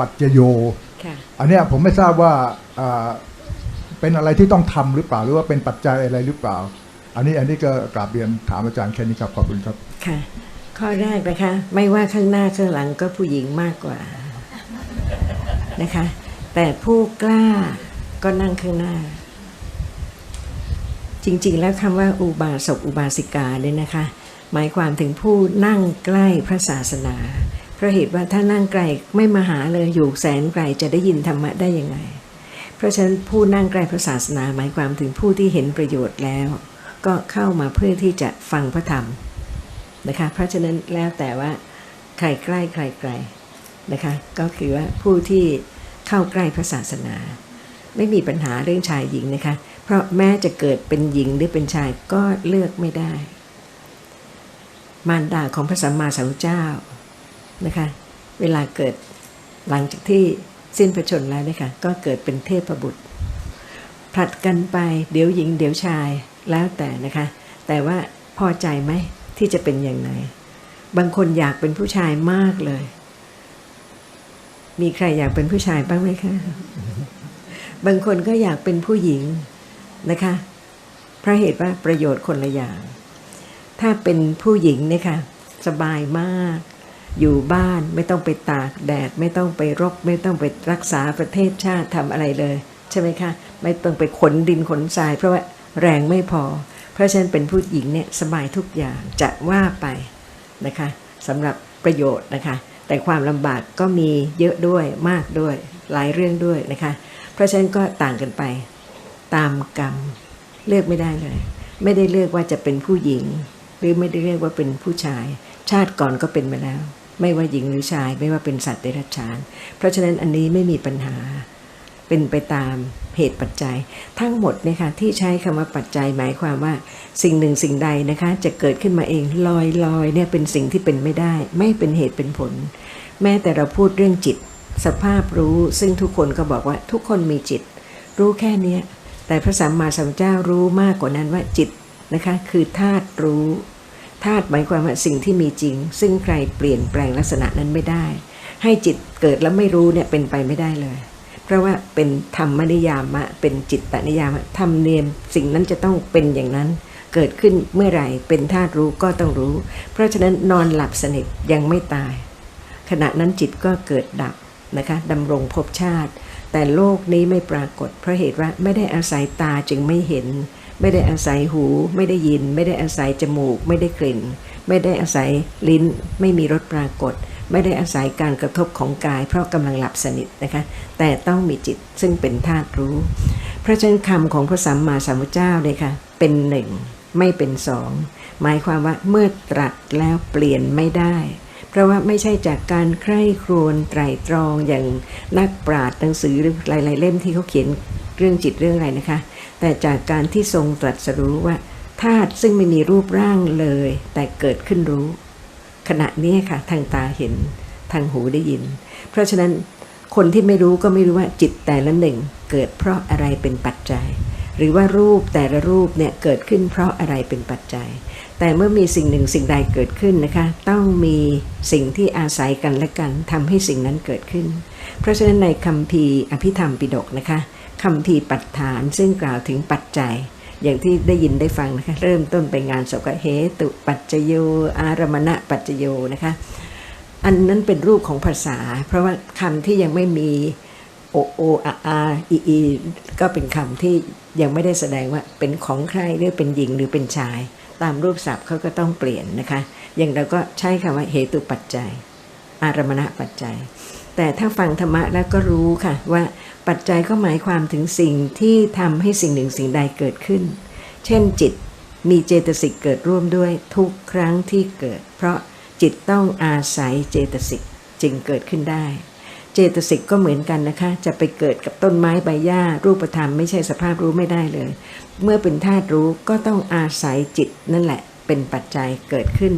ปัจจโยค่ะอันเนี้ยผมไม่ทราบว่าอ่าเป็นอะไรที่ต้องทำหรือเปล่าหรือว่าเป็นปัจจัยอะไรหรือเปล่า อันนี้อันนี้ก็กราบเรียนถามอาจารย์แค่นี้ครับขอบคุณครับค่ะข้อแรกนะคะไม่ว่าข้างหน้าข้างหลังก็ผู้หญิงมากกว่านะคะ แต่ผู้กล้าก็นั่งข้างหน้า จริงๆแล้วคำว่าอุบาสกอุบาสิกาเนี่ยนะคะ หมายความถึงผู้นั่งใกล้พระศาสนา เพราะเหตุว่าถ้านั่งไกลไม่มาหาเลยอยู่แสนไกลจะได้ยินธรรมะได้ยังไง เพราะฉะนั้นผู้นั่งใกล้พระศาสนาหมายความถึงผู้ที่เห็นประโยชน์แล้ว ก็เข้ามาเพื่อที่จะฟังพระธรรมนะคะเพราะฉะนั้นแล้วแต่ว่าใครใกล้ใครไกลนะคะก็คือว่าผู้ที่เข้าใกล้พระศาสนา ไม่มีปัญหาเรื่องชายหญิงนะคะ เพราะแม้จะเกิดเป็นหญิงหรือเป็นชายก็เลือกไม่ได้ มารดาของพระสัมมาสัมพุทธเจ้า นะคะ เวลาเกิดหลังจากที่สิ้นพระชนแล้วนี่ยค่ะก็เกิดเป็นเทพบุตรผลัดกันไปเดี๋ยวหญิงเดี๋ยวชายแล้วแต่นะคะ แต่ว่าพอใจไหมที่จะเป็นอย่างไรบางคนอยากเป็นผู้ชายมากเลย มีใครอยากเป็นผู้ชายบ้างไหมคะบางคนก็อยากเป็นผู้หญิงนะคะเพราะเหตุว่าประโยชน์คนละอย่าง ถ้าเป็นผู้หญิงเนี่ยค่ะสบายมาก อยู่บ้านไม่ต้องไปตากแดด ไม่ต้องไปรบ ไม่ต้องไปรักษาประเทศชาติทำอะไรเลย ใช่ไหมคะ ไม่ต้องไปขนดินขนทราย เพราะว่าแรงไม่พอ เพราะฉะนั้นเป็นผู้หญิงเนี่ยสบายทุกอย่างจะว่าไปนะคะสำหรับประโยชน์นะคะ แต่ความลำบากก็มีเยอะด้วยมากด้วยหลายเรื่องด้วยนะคะ เพราะฉะนั้นก็ต่างกันไปตามกรรมเลือกไม่ได้เลย ไม่ได้เลือกว่าจะเป็นผู้หญิง หรือไม่ได้เรียกว่าเป็นผู้ชาย ชาติก่อนก็เป็นมาแล้ว ไม่ว่าหญิงหรือชาย ไม่ว่าเป็นสัตว์เดรัจฉาน เพราะฉะนั้นอันนี้ไม่มีปัญหาเป็นไปตามเหตุปัจจัย ทั้งหมดเนี่ยค่ะที่ใช้คำว่าปัจจัยหมายความว่า สิ่งหนึ่งสิ่งใดนะคะ จะเกิดขึ้นมาเองลอยลอยเนี่ยเป็นสิ่งที่เป็นไม่ได้ ไม่เป็นเหตุเป็นผล แม้แต่เราพูดเรื่องจิต สภาพรู้ซึ่งทุกคนก็บอกว่าทุกคนมีจิต รู้แค่นี้แต่พระสัมมาสัมพุทธเจ้ารู้มากกว่านั้นว่าจิตนะคะ คือธาตุรู้ ธาตุหมายความว่าสิ่งที่มีจริง ซึ่งใครเปลี่ยนแปลงลักษณะนั้นไม่ได้ ให้จิตเกิดแล้วไม่รู้เนี่ยเป็นไปไม่ได้เลย เพราะว่าเป็นธรรมนิยามะ เป็นจิตตนิยามะธรรมเนียมสิ่งนั้นจะต้องเป็นอย่างนั้น เกิดขึ้นเมื่อไหร่เป็นธาตุรู้ก็ต้องรู้ เพราะฉะนั้นนอนหลับสนิทยังไม่ตาย ขณะนั้นจิตก็เกิดดับนะคะดำรงภพชาติ แต่โลกนี้ไม่ปรากฏเพราะเหตุว่าไม่ได้อาศัยตาจึงไม่เห็น ไม่ได้อาศัยหู ไม่ได้ยิน ไม่ได้อาศัยจมูก ไม่ได้กลิ่น ไม่ได้อาศัยลิ้น ไม่มีรสปรากฏ ไม่ได้อาศัยการกระทบของกาย เพราะกำลังหลับสนิทนะคะแต่ต้องมีจิตซึ่งเป็นธาตุรู้ พระฉะนั้นคำของพระสัมมาสัมพุทธเจ้าเลยค่ะเป็นหนึ่งไม่เป็นสองหมายความว่าเมื่อตรัสแล้วเปลี่ยนไม่ได้ เพราะว่าไม่ใช่จากการใคร่ครวญไตรตรองอย่างนักปราชญ์หนังสือหรือหลายๆเล่มที่เขาเขียนเรื่องจิตเรื่องอะไรนะคะ แต่จากการที่ทรงตรัสรู้ว่าธาตุซึ่งไม่มีรูปร่างเลย แต่เกิดขึ้นรู้ ขณะนี้ค่ะทางตาเห็นทางหูได้ยิน เพราะฉะนั้นคนที่ไม่รู้ก็ไม่รู้ว่าจิตแต่ละหนึ่ง เกิดเพราะอะไรเป็นปัจจัย หรือว่ารูปแต่ละรูปเนี่ยเกิดขึ้นเพราะอะไรเป็นปัจจัย แต่เมื่อมีสิ่งหนึ่งสิ่งใดเกิดขึ้นนะคะ ต้องมีสิ่งที่อาศัยกันและกันทำให้สิ่งนั้นเกิดขึ้น เพราะฉะนั้นในคัมภีร์อภิธรรมปิฎกนะคะ คัมภีปัฏฐาน ซึ่งกล่าวถึงปัจจัย อย่างที่ได้ยินได้ฟังนะคะ เริ่มต้นไปงานศพก็เหตุปัจจโย อารมณะปัจจโยนะคะ อันนั้นเป็นรูปของภาษา เพราะว่าคำที่ยังไม่มีโอโออาอาอีอีก็เป็นคำที่ยังไม่ได้แสดงว่าเป็นของใครหรือเป็นหญิงหรือเป็นชาย ตามรูปศัพท์เขาก็ต้องเปลี่ยนนะคะ อย่างเราก็ใช้คำว่าเหตุปัจจัย อารมณะปัจจัย แต่ถ้าฟังธรรมะแล้วก็รู้ค่ะ ว่าปัจจัยก็หมายความถึงสิ่งที่ทำให้สิ่งหนึ่งสิ่งใดเกิดขึ้น เช่นจิตมีเจตสิกเกิดร่วมด้วยทุกครั้งที่เกิด เพราะจิตต้องอาศัยเจตสิกจึงเกิดขึ้นได้ เจตสิกก็เหมือนกันนะคะ จะไปเกิดกับต้นไม้ใบหญ้ารูปธรรมไม่ใช่สภาพรู้ไม่ได้เลย เมื่อเป็นธาตุรู้ก็ต้องอาศัยจิตนั่นแหละเป็นปัจจัยเกิดขึ้น